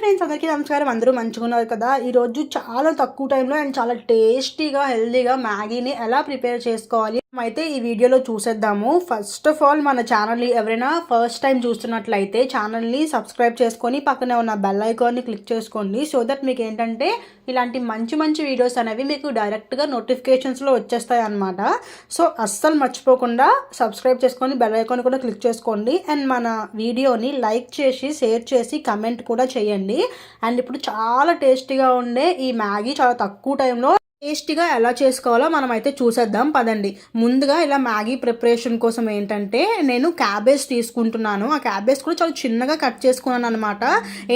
Friends అందరికీ నమస్కారం. అందరూ మంచిగా ఉన్నారు కదా? ఈరోజు చాలా తక్కువ టైంలో అండ్ చాలా టేస్టీగా హెల్దీగా మ్యాగీని ఎలా ప్రిపేర్ చేసుకోవాలి? అయితే ఈ వీడియోలో చూసేద్దాము. ఫస్ట్ ఆఫ్ ఆల్ మన ఛానల్ని ఎవరైనా ఫస్ట్ టైం చూస్తున్నట్లయితే ఛానల్ని సబ్స్క్రైబ్ చేసుకొని పక్కనే ఉన్న బెల్ ఐకాన్ని క్లిక్ చేసుకోండి. సో దట్ మీకు ఏంటంటే ఇలాంటి మంచి మంచి వీడియోస్ అనేవి మీకు డైరెక్ట్గా నోటిఫికేషన్స్లో వచ్చేస్తాయి అనమాట సో అస్సలు మర్చిపోకుండా సబ్స్క్రైబ్ చేసుకొని బెల్ ఐకాన్ కూడా క్లిక్ చేసుకోండి. అండ్ మన వీడియోని లైక్ చేసి షేర్ చేసి కమెంట్ కూడా చేయండి. అండ్ ఇప్పుడు చాలా టేస్టీగా ఉండే ఈ మ్యాగీ చాలా తక్కువ టైంలో టేస్టీగా ఎలా చేసుకోవాలో మనం అయితే చూసేద్దాం పదండి. ముందుగా ఇలా మ్యాగీ ప్రిపరేషన్ కోసం ఏంటంటే నేను క్యాబేజ్ తీసుకుంటున్నాను. ఆ క్యాబేజ్ కూడా చాలా చిన్నగా కట్ చేసుకున్నాను అనమాట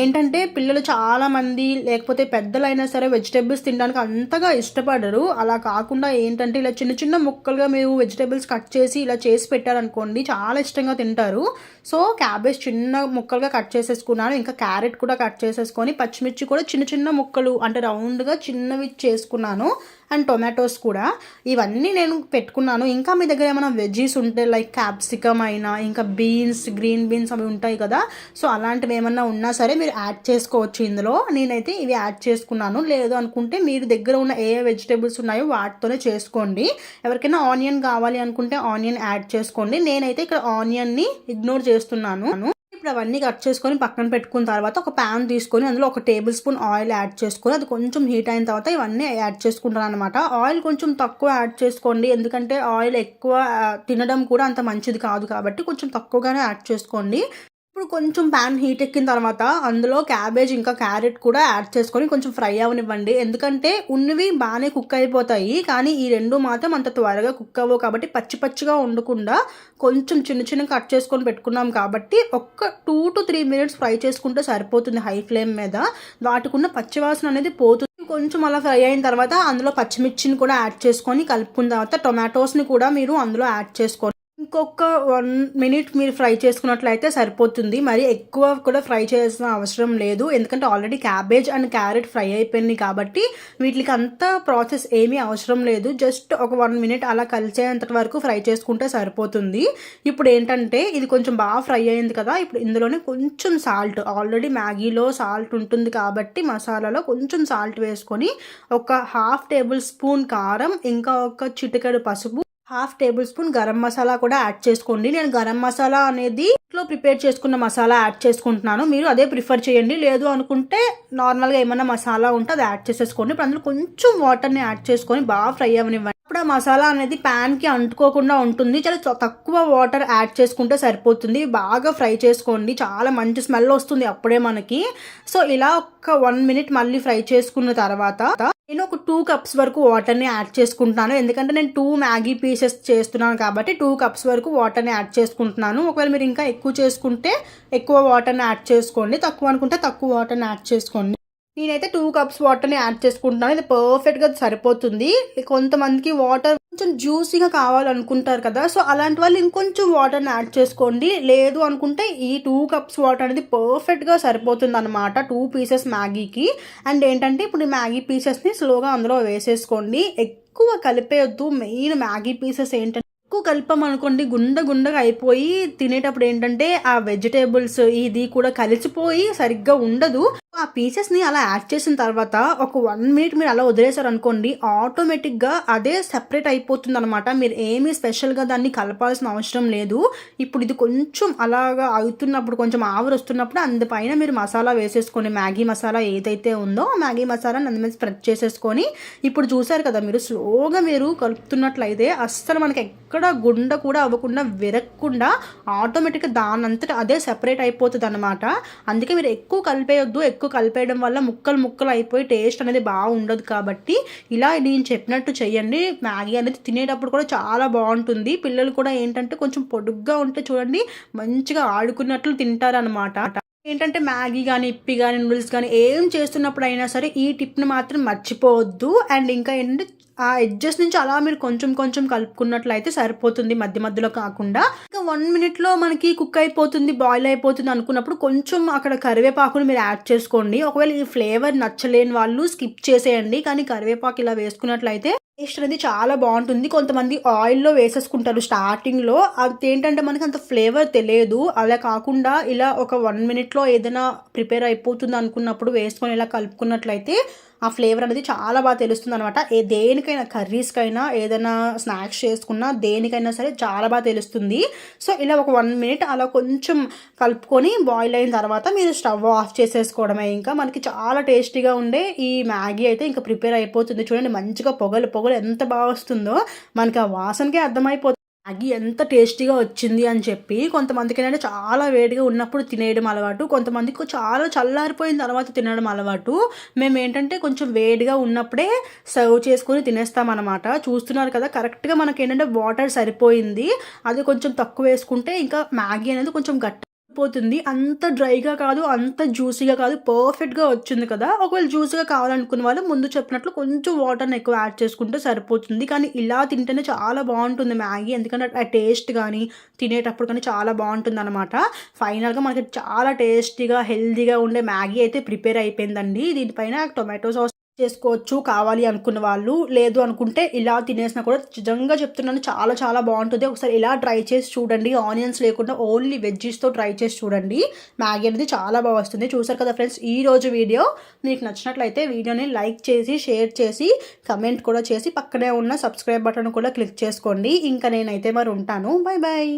ఏంటంటే పిల్లలు చాలామంది లేకపోతే పెద్దలైనా సరే వెజిటేబుల్స్ తినడానికి అంతగా ఇష్టపడరు. అలా కాకుండా ఏంటంటే ఇలా చిన్న చిన్న ముక్కలుగా మీరు వెజిటేబుల్స్ కట్ చేసి ఇలా చేసి పెట్టారనుకోండి చాలా ఇష్టంగా తింటారు. సో క్యాబేజ్ చిన్న ముక్కలుగా కట్ చేసేసుకున్నాను. ఇంకా క్యారెట్ కూడా కట్ చేసేసుకొని పచ్చిమిర్చి కూడా చిన్న చిన్న ముక్కలు అంటే రౌండ్గా చిన్నవి చేసుకున్నాను. అండ్ టొమాటోస్ కూడా. ఇవన్నీ నేను పెట్టుకున్నాను. ఇంకా మీ దగ్గర ఏమైనా వెజ్జీస్ ఉంటే లైక్ క్యాప్సికమ్ అయినా ఇంకా బీన్స్ గ్రీన్ బీన్స్ అవి ఉంటాయి కదా. సో అలాంటివి ఏమన్నా ఉన్నా సరే మీరు యాడ్ చేసుకోవచ్చు ఇందులో. నేనైతే ఇవి యాడ్ చేసుకున్నాను. లేదు అనుకుంటే మీరు దగ్గర ఉన్న ఏ వెజిటేబుల్స్ ఉన్నాయో వాటితోనే చేసుకోండి. ఎవరికైనా ఆనియన్ కావాలి అనుకుంటే ఆనియన్ యాడ్ చేసుకోండి. నేనైతే ఇక్కడ ఆనియన్ని ఇగ్నోర్ చేస్తున్నాను. ఇప్పుడు అవన్నీ కట్ చేసుకొని పక్కన పెట్టుకున్న తర్వాత ఒక ప్యాన్ తీసుకొని అందులో ఒక టేబుల్ స్పూన్ ఆయిల్ యాడ్ చేసుకొని అది కొంచెం హీట్ అయిన తర్వాత ఇవన్నీ యాడ్ చేసుకుంటాను అనమాట ఆయిల్ కొంచెం తక్కువ యాడ్ చేసుకోండి. ఎందుకంటే ఆయిల్ ఎక్కువ తినడం కూడా అంత మంచిది కాదు కాబట్టి కొంచెం తక్కువగానే యాడ్ చేసుకోండి. ఇప్పుడు కొంచెం ప్యాన్ హీట్ ఎక్కిన తర్వాత అందులో క్యాబేజ్ ఇంకా క్యారెట్ కూడా యాడ్ చేసుకొని కొంచెం ఫ్రై అవనివ్వండి. ఎందుకంటే ఉన్నవి బాగానే కుక్ అయిపోతాయి. కానీ ఈ రెండు మాత్రం అంత త్వరగా కుక్ అవ్వవు కాబట్టి పచ్చి పచ్చిగా ఉండకుండా కొంచెం చిన్న చిన్న కట్ చేసుకొని పెట్టుకున్నాం కాబట్టి ఒక్క two to three minutes fry చేసుకుంటే సరిపోతుంది హై ఫ్లేమ్ మీద. వాటికున్న పచ్చివాసన అనేది పోతుంది. కొంచెం అలా ఫ్రై అయిన తర్వాత అందులో పచ్చిమిర్చిని కూడా యాడ్ చేసుకొని కలుపుకున్న తర్వాత టొమాటోస్ని కూడా మీరు అందులో యాడ్ చేసుకోండి ఇంకొక వన్ మినిట్ మీరు ఫ్రై చేసుకున్నట్లయితే సరిపోతుంది. మరి ఎక్కువ కూడా ఫ్రై చేయాల్సిన అవసరం లేదు. ఎందుకంటే already cabbage and carrot fry అయిపోయింది కాబట్టి వీటికి అంత ప్రాసెస్ ఏమీ అవసరం లేదు. జస్ట్ ఒక వన్ మినిట్ అలా కలిసేంత వరకు ఫ్రై చేసుకుంటే సరిపోతుంది. ఇప్పుడు ఏంటంటే ఇది కొంచెం బాగా ఫ్రై అయింది కదా. ఇప్పుడు ఇందులోనే కొంచెం సాల్ట్ ఆల్రెడీ మ్యాగీలో సాల్ట్ ఉంటుంది కాబట్టి మసాలాలో కొంచెం సాల్ట్ వేసుకొని ఒక హాఫ్ టేబుల్ స్పూన్ కారం ఇంకా ఒక చిటికెడు పసుపు half tablespoon garam masala కూడా యాడ్ చేసుకోండి. నేను గరం మసాలా అనేది ఇంట్లో ప్రిపేర్ చేసుకున్న మసాలా యాడ్ చేసుకుంటున్నాను. మీరు అదే ప్రిఫర్ చేయండి. లేదు అనుకుంటే నార్మల్గా ఏమైనా మసాలా ఉంటే అది యాడ్ చేసేసుకోండి. ఇప్పుడు అందులో కొంచెం వాటర్ని యాడ్ చేసుకొని బాగా ఫ్రై అవ్వనివ్వండి. ఇప్పుడు ఆ మసాలా అనేది ప్యాన్కి అంటుకోకుండా ఉంటుంది. చాలా తక్కువ వాటర్ యాడ్ చేసుకుంటే సరిపోతుంది. బాగా ఫ్రై చేసుకోండి. చాలా మంచి స్మెల్ వస్తుంది అప్పుడే మనకి. సో ఇలా ఒక వన్ మినిట్ మళ్ళీ ఫ్రై చేసుకున్న తర్వాత నేను ఒక టూ కప్స్ వరకు వాటర్ని యాడ్ చేసుకుంటున్నాను. ఎందుకంటే నేను టూ మ్యాగీ పీసెస్ చేస్తున్నాను కాబట్టి టూ కప్స్ వరకు వాటర్ని యాడ్ చేసుకుంటున్నాను. ఒకవేళ మీరు ఇంకా ఎక్కువ చేసుకుంటే ఎక్కువ వాటర్ని యాడ్ చేసుకోండి. తక్కువ అనుకుంటే తక్కువ వాటర్ని యాడ్ చేసుకోండి. నేనైతే టూ కప్స్ వాటర్ని యాడ్ చేసుకుంటున్నాను. ఇది పర్ఫెక్ట్గా సరిపోతుంది. కొంతమందికి వాటర్ కొంచెం జ్యూసీగా కావాలనుకుంటారు కదా. సో అలాంటి వాళ్ళు ఇంకొంచెం వాటర్ని యాడ్ చేసుకోండి. లేదు అనుకుంటే ఈ టూ కప్స్ వాటర్ అనేది పర్ఫెక్ట్గా సరిపోతుంది అనమాట టూ పీసెస్ మ్యాగీకి. అండ్ ఏంటంటే ఇప్పుడు ఈ మ్యాగీ పీసెస్ని స్లోగా అందులో వేసేసుకోండి. ఎక్కువ కలిపేయొద్దు. మెయిన్ మ్యాగీ పీసెస్ ఏంటంటే ఎక్కువ కలిపామనుకోండి గుండ గుండగా అయిపోయి తినేటప్పుడు ఏంటంటే ఆ వెజిటేబుల్స్ ఇది కూడా కలిసిపోయి సరిగ్గా ఉండదు. ఆ పీసెస్ని అలా యాడ్ చేసిన తర్వాత ఒక వన్ మినిట్ మీరు అలా వదిలేశారు అనుకోండి ఆటోమేటిక్గా అదే సెపరేట్ అయిపోతుంది అనమాట మీరు ఏమీ స్పెషల్గా దాన్ని కలపాల్సిన అవసరం లేదు. ఇప్పుడు ఇది కొంచెం అలాగా అవుతున్నప్పుడు కొంచెం ఆవిరి వస్తున్నప్పుడు అందుపైన మీరు మసాలా వేసేసుకోండి మ్యాగీ మసాలా ఏదైతే ఉందో ఆ మ్యాగీ మసాలాని అందు మీద స్ప్రెడ్ చేసేసుకొని ఇప్పుడు చూసారు కదా మీరు స్లోగా మీరు కలుపుతున్నట్లయితే అస్సలు మనకి ఎక్కడ గుండ కూడా అవ్వకుండా విరక్కుండా ఆటోమేటిక్గా దానంతటా అదే సెపరేట్ అయిపోతుంది అనమాట అందుకే మీరు ఎక్కువ కలిపేయొద్దు ఎక్కువ కలిపేయడం వల్ల ముక్కలు ముక్కలు అయిపోయి టేస్ట్ అనేది బాగుండదు కాబట్టి ఇలా నేను చెప్పినట్టు చెయ్యండి. మ్యాగీ అనేది తినేటప్పుడు కూడా చాలా బాగుంటుంది. పిల్లలు కూడా ఏంటంటే కొంచెం పొడుగ్గా ఉంటే చూడండి మంచిగా ఆడుకున్నట్లు తింటారనమాట ఏంటంటే మ్యాగీ కానీ ఇప్పి కానీ నూడిల్స్ కానీ ఏం చేస్తున్నప్పుడు అయినా సరే ఈ టిప్ని మాత్రం మర్చిపోవద్దు. అండ్ ఇంకా ఏంటంటే ఆ ఎడ్జెస్ నుంచి అలా మీరు కొంచెం కొంచెం కలుపుకున్నట్లయితే సరిపోతుంది మధ్య మధ్యలో కాకుండా. ఇంకా వన్ మినిట్లో మనకి కుక్ అయిపోతుంది బాయిల్ అయిపోతుంది అనుకున్నప్పుడు కొంచెం అక్కడ కరివేపాకుని మీరు యాడ్ చేసుకోండి. ఒకవేళ ఈ ఫ్లేవర్ నచ్చలేని వాళ్ళు స్కిప్ చేసేయండి. కానీ కరివేపాకు ఇలా వేసుకున్నట్లయితే టేస్ట్ అనేది చాలా బాగుంటుంది. కొంతమంది ఆయిల్లో వేసేసుకుంటారు స్టార్టింగ్లో అదేంటంటే మనకి అంత ఫ్లేవర్ తెలియదు. అలా కాకుండా ఇలా ఒక వన్ మినిట్లో ఏదైనా ప్రిపేర్ అయిపోతుంది అనుకున్నప్పుడు వేసుకొని ఇలా కలుపుకున్నట్లయితే ఆ ఫ్లేవర్ అనేది చాలా బాగా తెలుస్తుంది అనమాట ఏ దేనికైనా కర్రీస్కైనా ఏదైనా స్నాక్స్ చేసుకున్నా దేనికైనా సరే చాలా బాగా తెలుస్తుంది. సో ఇలా ఒక వన్ మినిట్ అలా కొంచెం కలుపుకొని బాయిల్ అయిన తర్వాత మీరు స్టవ్ ఆఫ్ చేసేసుకోవడమే. ఇంకా మనకి చాలా టేస్టీగా ఉండే ఈ మ్యాగీ అయితే ఇంకా ప్రిపేర్ అయిపోతుంది. చూడండి మంచిగా పొగలు పొగలు ఎంత బాగా వస్తుందో మనకి ఆ వాసనకే అర్థమైపోతుంది అగి ఎంత టేస్టీగా వచ్చింది అని చెప్పి కొంతమందికి ఏంటంటే చాలా వేడిగా ఉన్నప్పుడు తినేయడం అలవాటు కొంతమందికి చాలా చల్లారిపోయిన తర్వాత తినడం అలవాటు. మేము ఏంటంటే కొంచెం వేడిగా ఉన్నప్పుడే సర్వ్ చేసుకొని తినేస్తాం అనమాట చూస్తున్నారు కదా కరెక్ట్గా మనకి ఏంటంటే వాటర్ సరిపోయింది. అది కొంచెం తక్కువ వేసుకుంటే ఇంకా మ్యాగీ అనేది కొంచెం గట్టి పోతుంది. అంత డ్రైగా కాదు అంత జ్యూసీగా కాదు పర్ఫెక్ట్గా వచ్చింది కదా. ఒకవేళ జ్యూసీగా కావాలనుకున్న వాళ్ళు ముందు చెప్పినట్లు కొంచెం వాటర్ని ఎక్కువ యాడ్ చేసుకుంటే సరిపోతుంది. కానీ ఇలా తింటేనే చాలా బాగుంటుంది మ్యాగీ. ఎందుకంటే ఆ టేస్ట్ కానీ తినేటప్పుడు కానీ చాలా బాగుంటుంది అనమాట ఫైనల్గా మనకి చాలా టేస్టీగా హెల్దీగా ఉండే మ్యాగీ అయితే ప్రిపేర్ అయిపోయిందండి. దీనిపైన టొమాటో సాస్ చేసుకోవచ్చు కావాలి అనుకున్న వాళ్ళు. లేదు అనుకుంటే ఇలా తినేసినా కూడా నిజంగా చెప్తున్నాను చాలా చాలా బాగుంటుంది. ఒకసారి ఇలా ట్రై చేసి చూడండి. ఆనియన్స్ లేకుండా ఓన్లీ వెజ్జీస్తో ట్రై చేసి చూడండి. మ్యాగీ అనేది చాలా బాగా వస్తుంది. చూసారు కదా ఫ్రెండ్స్ ఈ రోజు వీడియో. మీకు నచ్చినట్లయితే వీడియోని లైక్ చేసి షేర్ చేసి కమెంట్ కూడా చేసి పక్కనే ఉన్న సబ్స్క్రైబ్ బటన్ కూడా క్లిక్ చేసుకోండి. ఇంకా నేనైతే మరి ఉంటాను. Bye bye